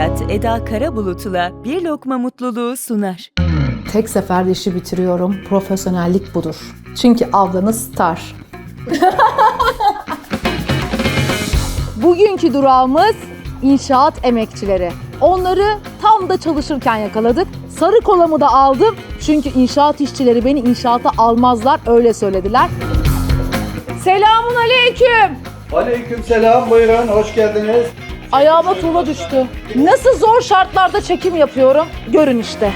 Baharat Eda Karabulut'la Bir Lokma Mutluluğu sunar. Tek seferde işi bitiriyorum. Profesyonellik budur. Çünkü ablanız star. Bugünkü durağımız inşaat emekçileri. Onları tam da çalışırken yakaladık. Sarı kolamı da aldım. Çünkü inşaat işçileri beni inşaata almazlar öyle söylediler. Selamun aleyküm. Aleyküm selam buyurun hoş geldiniz. Ayağıma tuğla düştü. Nasıl zor şartlarda çekim yapıyorum görün işte.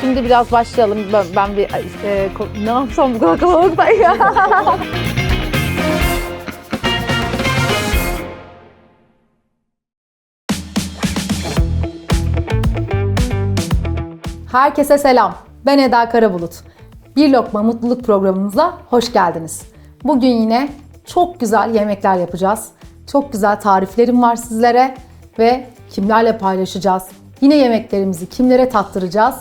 Şimdi biraz başlayalım. Ben, ben bir e, ko- ne yapsam bu kadar kalabalıkta ya. Herkese selam. Ben Eda Karabulut. Bir Lokma Mutluluk programımıza hoş geldiniz. Bugün yine çok güzel yemekler yapacağız. Çok güzel tariflerim var sizlere ve kimlerle paylaşacağız? Yine yemeklerimizi kimlere tattıracağız?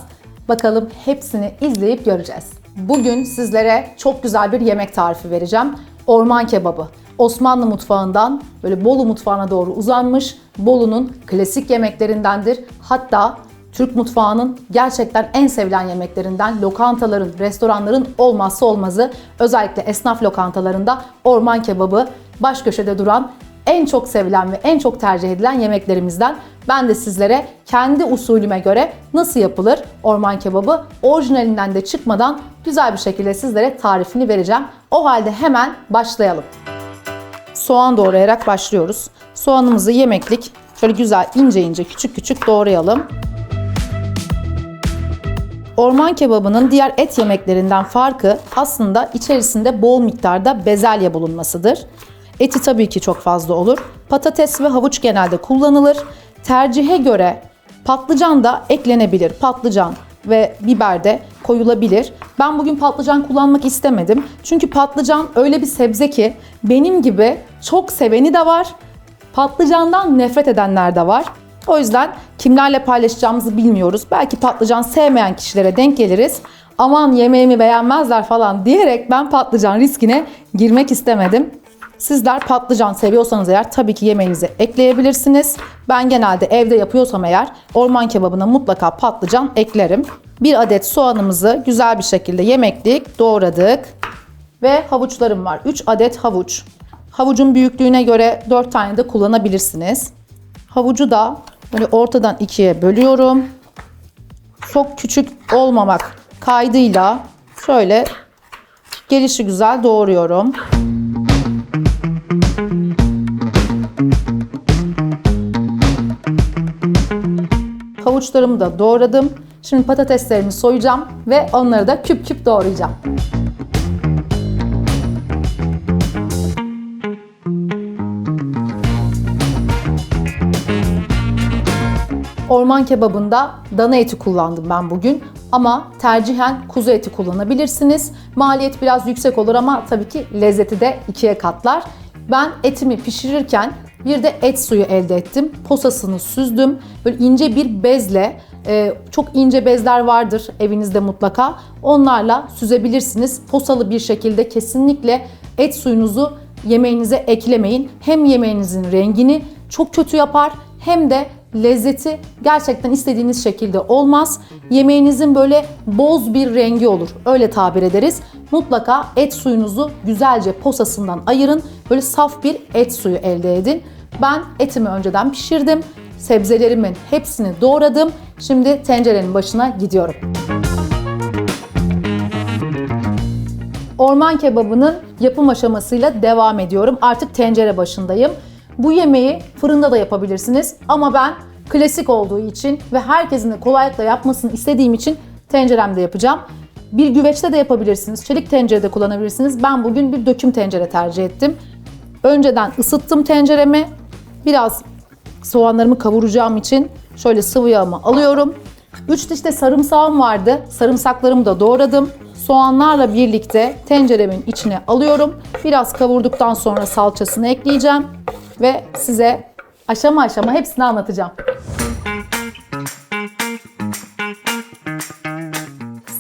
Bakalım hepsini izleyip göreceğiz. Bugün sizlere çok güzel bir yemek tarifi vereceğim. Orman kebabı. Osmanlı mutfağından böyle Bolu mutfağına doğru uzanmış Bolu'nun klasik yemeklerindendir. Hatta Türk mutfağının gerçekten en sevilen yemeklerinden lokantaların, restoranların olmazsa olmazı özellikle esnaf lokantalarında orman kebabı baş köşede duran en çok sevilen ve en çok tercih edilen yemeklerimizden. Ben de sizlere kendi usulüme göre nasıl yapılır orman kebabı orijinalinden de çıkmadan güzel bir şekilde sizlere tarifini vereceğim. O halde hemen başlayalım. Soğan doğrayarak başlıyoruz. Soğanımızı yemeklik şöyle güzel ince ince küçük küçük doğrayalım. Orman kebabının diğer et yemeklerinden farkı aslında içerisinde bol miktarda bezelye bulunmasıdır. Eti tabii ki çok fazla olur. Patates ve havuç genelde kullanılır. Tercihe göre patlıcan da eklenebilir. Patlıcan ve biber de koyulabilir. Ben bugün patlıcan kullanmak istemedim. Çünkü patlıcan öyle bir sebze ki benim gibi çok seveni de var. Patlıcandan nefret edenler de var. O yüzden kimlerle paylaşacağımızı bilmiyoruz. Belki patlıcan sevmeyen kişilere denk geliriz. Aman yemeğimi beğenmezler falan diyerek ben patlıcan riskine girmek istemedim. Sizler patlıcan seviyorsanız eğer tabii ki yemeğinize ekleyebilirsiniz. Ben genelde evde yapıyorsam eğer orman kebabına mutlaka patlıcan eklerim. Bir adet soğanımızı güzel bir şekilde yemeklik doğradık. Ve havuçlarım var. 3 adet havuç. Havucun büyüklüğüne göre 4 tane de kullanabilirsiniz. Havucu da böyle ortadan ikiye bölüyorum. Çok küçük olmamak kaydıyla şöyle gelişi güzel doğruyorum. Havuçlarımı da doğradım. Şimdi patateslerimi soyacağım ve onları da küp küp doğrayacağım. Orman kebabında dana eti kullandım ben bugün. Ama tercihen kuzu eti kullanabilirsiniz. Maliyet biraz yüksek olur ama tabii ki lezzeti de ikiye katlar. Ben etimi pişirirken bir de et suyu elde ettim. Posasını süzdüm. Böyle ince bir bezle, e, çok ince bezler vardır evinizde mutlaka. Onlarla süzebilirsiniz. Posalı bir şekilde kesinlikle et suyunuzu yemeğinize eklemeyin. Hem yemeğinizin rengini çok kötü yapar hem de lezzeti gerçekten istediğiniz şekilde olmaz. Yemeğinizin böyle boz bir rengi olur. Öyle tabir ederiz. Mutlaka et suyunuzu güzelce posasından ayırın. Böyle saf bir et suyu elde edin. Ben etimi önceden pişirdim. Sebzelerimin hepsini doğradım. Şimdi tencerenin başına gidiyorum. Orman kebabının yapım aşamasıyla devam ediyorum. Artık tencere başındayım. Bu yemeği fırında da yapabilirsiniz ama ben klasik olduğu için ve herkesin de kolaylıkla yapmasını istediğim için tenceremde yapacağım. Bir güveçte de yapabilirsiniz, çelik tencerede kullanabilirsiniz. Ben bugün bir döküm tencere tercih ettim. Önceden ısıttım tenceremi. Biraz soğanlarımı kavuracağım için şöyle sıvı yağımı alıyorum. 3 diş de sarımsağım vardı. Sarımsaklarımı da doğradım. Soğanlarla birlikte tenceremin içine alıyorum. Biraz kavurduktan sonra salçasını ekleyeceğim ve size aşama aşama hepsini anlatacağım.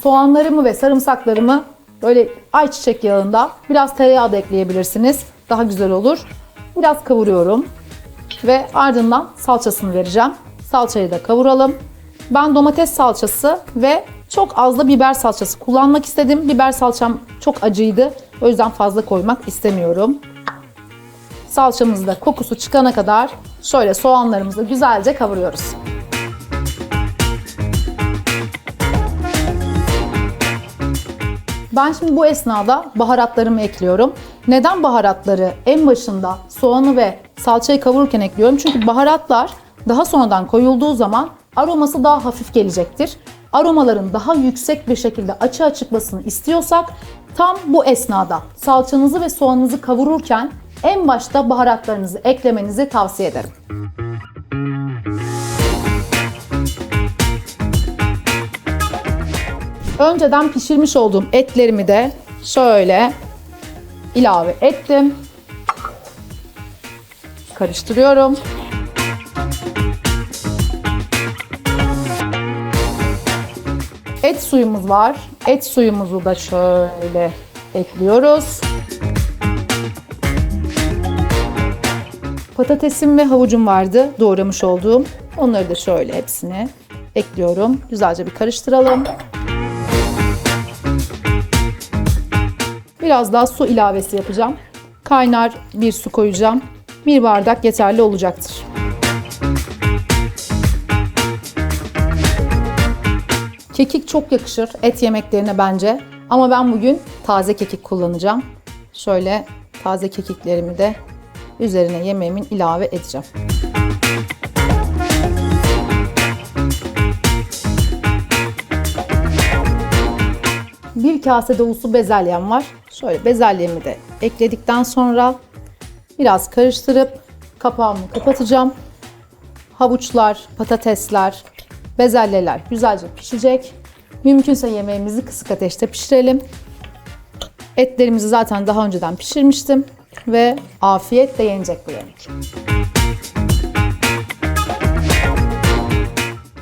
Soğanlarımı ve sarımsaklarımı böyle ayçiçek yağında biraz tereyağı da ekleyebilirsiniz. Daha güzel olur. Biraz kavuruyorum. Ve ardından salçasını vereceğim. Salçayı da kavuralım. Ben domates salçası ve çok az da biber salçası kullanmak istedim. Biber salçam çok acıydı. O yüzden fazla koymak istemiyorum. Salçamız da kokusu çıkana kadar şöyle soğanlarımızı güzelce kavuruyoruz. Ben şimdi bu esnada baharatlarımı ekliyorum. Neden baharatları en başında soğanı ve salçayı kavururken ekliyorum? Çünkü baharatlar daha sonradan koyulduğu zaman aroması daha hafif gelecektir. Aromaların daha yüksek bir şekilde açığa çıkmasını istiyorsak tam bu esnada salçanızı ve soğanınızı kavururken en başta baharatlarınızı eklemenizi tavsiye ederim. Önceden pişirmiş olduğum etlerimi de şöyle ilave ettim. Karıştırıyorum. Et suyumuz var. Et suyumuzu da şöyle ekliyoruz. Patatesim ve havucum vardı doğramış olduğum. Onları da şöyle hepsini ekliyorum. Güzelce bir karıştıralım. Biraz daha su ilavesi yapacağım. Kaynar bir su koyacağım. Bir bardak yeterli olacaktır. Kekik çok yakışır et yemeklerine bence. Ama ben bugün taze kekik kullanacağım. Şöyle taze kekiklerimi de üzerine yemeğimin ilave edeceğim. Bir kase dolusu bezelyem var. Şöyle bezelyemi de ekledikten sonra biraz karıştırıp kapağımı kapatacağım. Havuçlar, patatesler, bezelyeler güzelce pişecek. Mümkünse yemeğimizi kısık ateşte pişirelim. Etlerimizi zaten daha önceden pişirmiştim ve afiyetle yenecek bu yemek.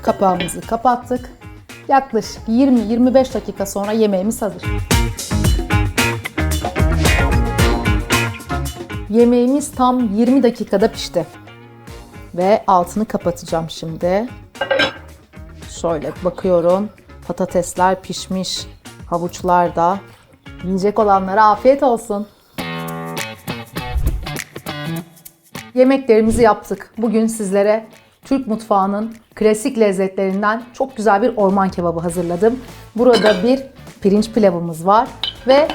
Kapağımızı kapattık. Yaklaşık 20-25 dakika sonra yemeğimiz hazır. Yemeğimiz tam 20 dakikada pişti. Ve altını kapatacağım şimdi. Şöyle bakıyorum. Patatesler pişmiş. Havuçlar da. Yiyecek olanlara afiyet olsun. Yemeklerimizi yaptık. Bugün sizlere Türk mutfağının klasik lezzetlerinden çok güzel bir orman kebabı hazırladım. Burada bir pirinç pilavımız var ve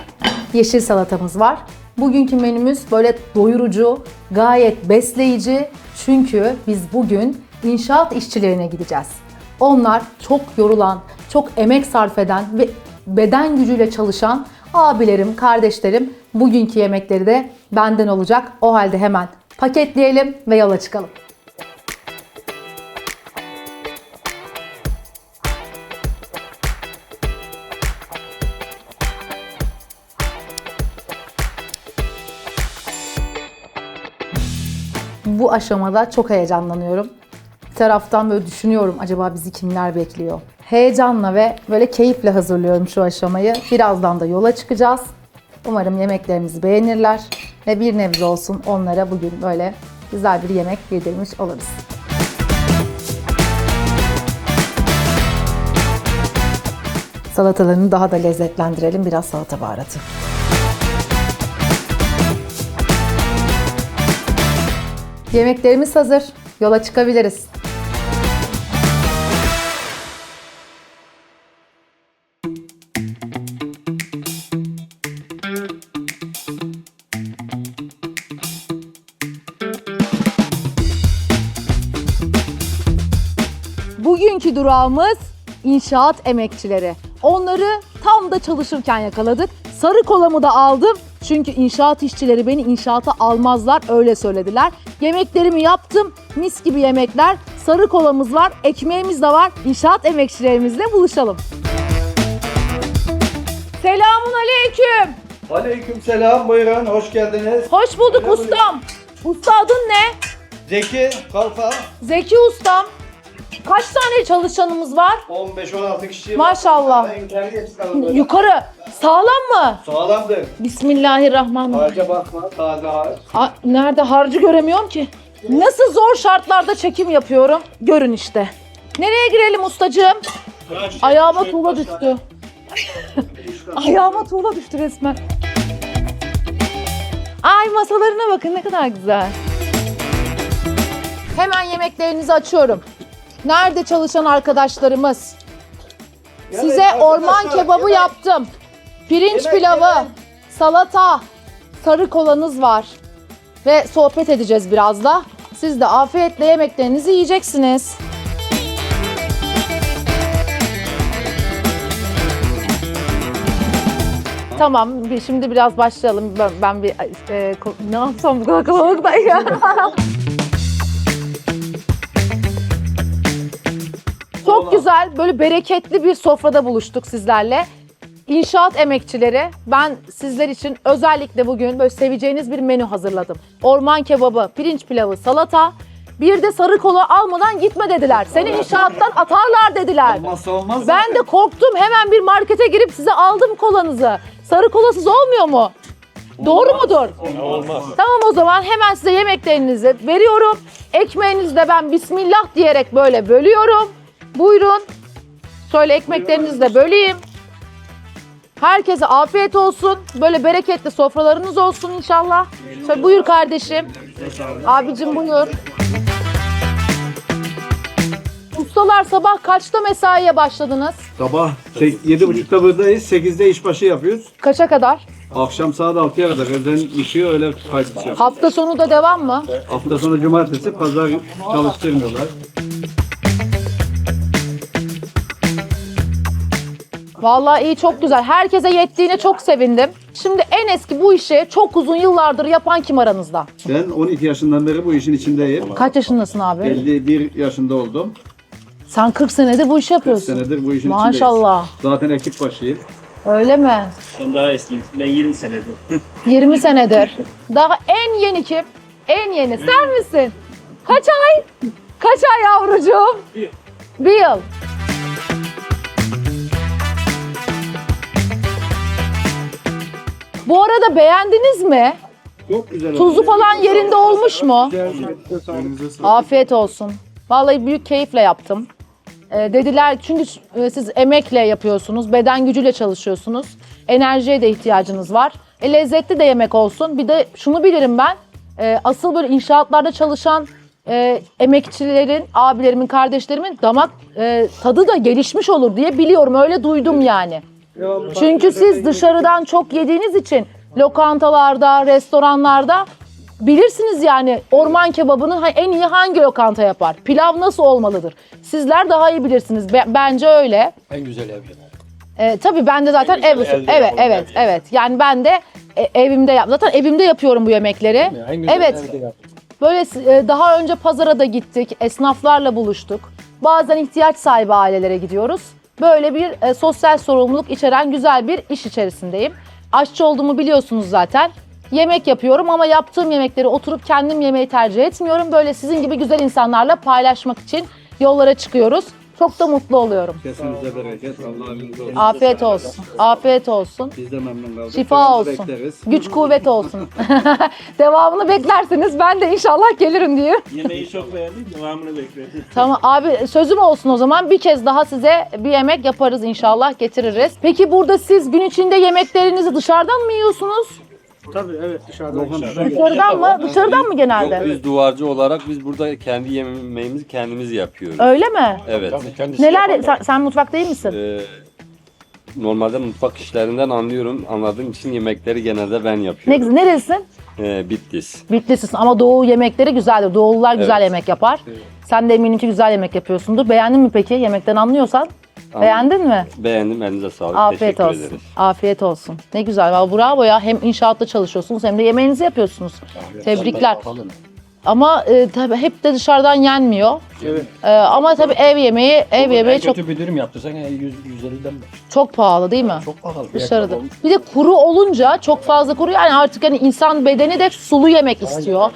yeşil salatamız var. Bugünkü menümüz böyle doyurucu, gayet besleyici. Çünkü biz bugün inşaat işçilerine gideceğiz. Onlar çok yorulan, çok emek sarf eden ve beden gücüyle çalışan abilerim, kardeşlerim bugünkü yemekleri de benden olacak. O halde hemen paketleyelim ve yola çıkalım. Bu aşamada çok heyecanlanıyorum. Bir taraftan böyle düşünüyorum acaba bizi kimler bekliyor. Heyecanla ve böyle keyifle hazırlıyorum şu aşamayı. Birazdan da yola çıkacağız. Umarım yemeklerimizi beğenirler ve bir nebze olsun onlara bugün böyle güzel bir yemek yedirmiş oluruz. Salatalarını daha da lezzetlendirelim. Biraz salata baharatı. Yemeklerimiz hazır. Yola çıkabiliriz. Durağımız inşaat emekçileri. Onları tam da çalışırken yakaladık. Sarı kolamı da aldım. Çünkü inşaat işçileri beni inşaata almazlar öyle söylediler. Yemeklerimi yaptım. Mis gibi yemekler. Sarı kolamız var, ekmeğimiz de var. İnşaat emekçilerimizle buluşalım. Selamun aleyküm. Aleyküm selam buyurun hoş geldiniz. Hoş bulduk Merhaba. ustam. Usta adın ne? Zeki Kalfa Zeki ustam. Kaç tane çalışanımız var? 15-16 kişi. Maşallah. Ben çıkalım böyle. Yukarı. Sağlam mı? Sağlamdır. Bismillahirrahmanirrahim. Harca bakma taze harç. Aa, nerede harcı göremiyorum ki. Nasıl zor şartlarda çekim yapıyorum görün işte. Nereye girelim ustacığım? Ayağıma tuğla düştü. Ayağıma tuğla düştü resmen. Ay masalarına bakın ne kadar güzel. Hemen yemeklerinizi açıyorum. Nerede çalışan arkadaşlarımız? Size Evet, orman arkadaşlar, kebabı yemek. yaptım. Pirinç Yemek, pilavı, yemek. salata, sarı kolanız var. Ve sohbet edeceğiz biraz da. Siz de afiyetle yemeklerinizi yiyeceksiniz. Tamam, şimdi biraz başlayalım. Ben, ben bir e, ne yapsam bu kadar kalabalıkta ya. Çok güzel, böyle bereketli bir sofrada buluştuk sizlerle. İnşaat emekçileri, ben sizler için özellikle bugün böyle seveceğiniz bir menü hazırladım. Orman kebabı, pirinç pilavı, salata, bir de sarı kola almadan gitme dediler. Seni inşaattan atarlar dediler. Olmazsa olmaz. Ben de korktum, hemen bir markete girip size aldım kolanızı. Sarı kolasız olmuyor mu? Doğru mudur? Olmaz. Tamam o zaman hemen size yemeklerinizi veriyorum. Ekmeğinizi de ben bismillah diyerek böyle bölüyorum. Buyurun. Şöyle ekmeklerinizi de böleyim. Herkese afiyet olsun. Böyle bereketli sofralarınız olsun inşallah. Şöyle buyur kardeşim. Abicim buyur. Ustalar sabah kaçta mesaiye başladınız? Sabah şey, yedi buçukta buradayız. Sekizde işbaşı yapıyoruz. Kaça kadar? Akşam saat altıya kadar evden işiyor öyle kaydedeceğim. Hafta sonu da devam mı? Hafta sonu cumartesi pazar çalıştırmıyorlar. Vallahi iyi çok güzel. Herkese yettiğine çok sevindim. Şimdi en eski bu işi çok uzun yıllardır yapan kim aranızda? Ben 12 yaşından beri bu işin içindeyim. Kaç yaşındasın abi? 51 yaşında oldum. Sen 40 senedir bu işi yapıyorsun. Senedir bu işin Maşallah. içindeyiz. Zaten ekip başıyım. Öyle mi? Ben daha eskiyim. Ben 20 senedir. 20 senedir. Daha en yeni kim? En yeni. Sen misin? Kaç ay? Kaç ay yavrucuğum? Bir yıl. Bu arada beğendiniz mi? Çok güzel Tuzu falan yerinde olmuş mu? Afiyet olsun. Vallahi büyük keyifle yaptım. Ee, dediler çünkü e, siz emekle yapıyorsunuz, beden gücüyle çalışıyorsunuz. Enerjiye de ihtiyacınız var. E, lezzetli de yemek olsun. Bir de şunu bilirim ben. e, asıl böyle inşaatlarda çalışan e, emekçilerin, abilerimin, kardeşlerimin damak e, tadı da gelişmiş olur diye biliyorum. Öyle duydum yani. Çünkü siz dışarıdan çok yediğiniz için lokantalarda, restoranlarda bilirsiniz yani orman kebabını en iyi hangi lokanta yapar? Pilav nasıl olmalıdır? Sizler daha iyi bilirsiniz. Be- bence öyle. En güzel ev. Ee, tabii ben de zaten ev usulü. elde Evet, evet, her evet. Yani ben de e, evimde yap. Zaten evimde yapıyorum bu yemekleri. En güzel Evet. evde. Böyle e, daha önce pazara da gittik, esnaflarla buluştuk. Bazen ihtiyaç sahibi ailelere gidiyoruz. Böyle bir e, sosyal sorumluluk içeren güzel bir iş içerisindeyim. Aşçı olduğumu biliyorsunuz zaten. Yemek yapıyorum ama yaptığım yemekleri oturup kendim yemeyi tercih etmiyorum. Böyle sizin gibi güzel insanlarla paylaşmak için yollara çıkıyoruz. Çok da mutlu oluyorum. Kesinize bereket. Allah razı olsun. Afiyet olsun. Afiyet olsun. Biz de memnun kaldık. Şifa Devamını olsun. Bekleriz. Güç kuvvet olsun. Devamını beklersiniz. Ben de inşallah gelirim diye. Yemeği çok beğendik. Devamını bekleriz. Tamam abi sözüm olsun o zaman. Bir kez daha size bir yemek yaparız inşallah getiririz. Peki burada siz gün içinde yemeklerinizi dışarıdan mı yiyorsunuz? Tabii evet dışarıdan Dışarıdan mı? Dışarıdan mı genelde? Yok biz duvarcı olarak biz burada kendi yemeğimizi kendimiz yapıyoruz. Öyle mi? Evet. Neler sen, sen mutfak değil misin? Ee, normalde mutfak işlerinden anlıyorum. Anladığım için yemekleri genelde ben Ne yapıyorum. güzel. Neresin? Ee, Bitlis. Bitlis'in ama doğu yemekleri güzeldir. Doğulular güzel Evet. yemek yapar. Sen de eminim ki güzel yemek yapıyorsundur. Beğendin mi peki? Yemekten anlıyorsan. Beğendin mi? Beğendim. Elinize sağlık. Afiyet Teşekkür olsun. ederiz. Afiyet olsun. Ne güzel. Vallahi bravo ya. Hem inşaatta çalışıyorsunuz hem de yemeğinizi yapıyorsunuz. Tebrikler. Ama e, tabii hep de dışarıdan yenmiyor. Evet. E, ama tabii ev yemeği, ev yemeği çok kötü bir dürüm yaptırsan 100 150'den mi? çok pahalı değil mi? Çok pahalı. Dışarıda. Bir de kuru olunca çok fazla kuru yani artık hani insan bedeni de sulu yemek istiyor.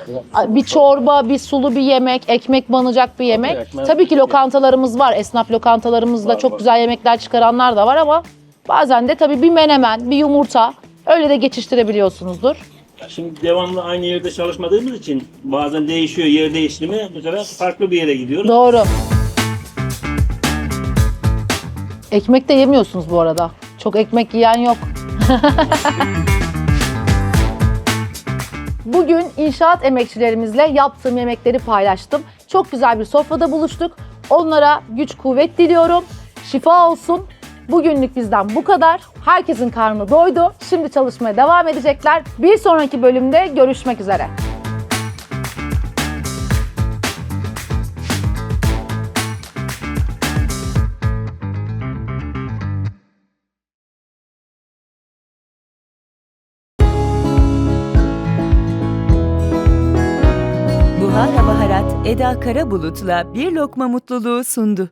Bir çorba, bir sulu bir yemek, ekmek banacak bir yemek. ekmek- Tabii ki lokantalarımız var. Esnaf lokantalarımızda çok güzel yemekler çıkaranlar da var ama bazen de tabii bir menemen, bir yumurta öyle de geçiştirebiliyorsunuzdur. Şimdi devamlı aynı yerde çalışmadığımız için bazen değişiyor yer değiştirme. Bu sefer farklı bir yere gidiyoruz. Doğru. Ekmek de yemiyorsunuz bu arada. Çok ekmek yiyen yok. Bugün inşaat emekçilerimizle yaptığım yemekleri paylaştım. Çok güzel bir sofrada buluştuk. Onlara güç kuvvet diliyorum. Şifa olsun. Bugünlük bizden bu kadar. Herkesin karnı doydu. Şimdi çalışmaya devam edecekler. Bir sonraki bölümde görüşmek üzere. Eda Karabulut'la Bir Lokma Mutluluğu sundu.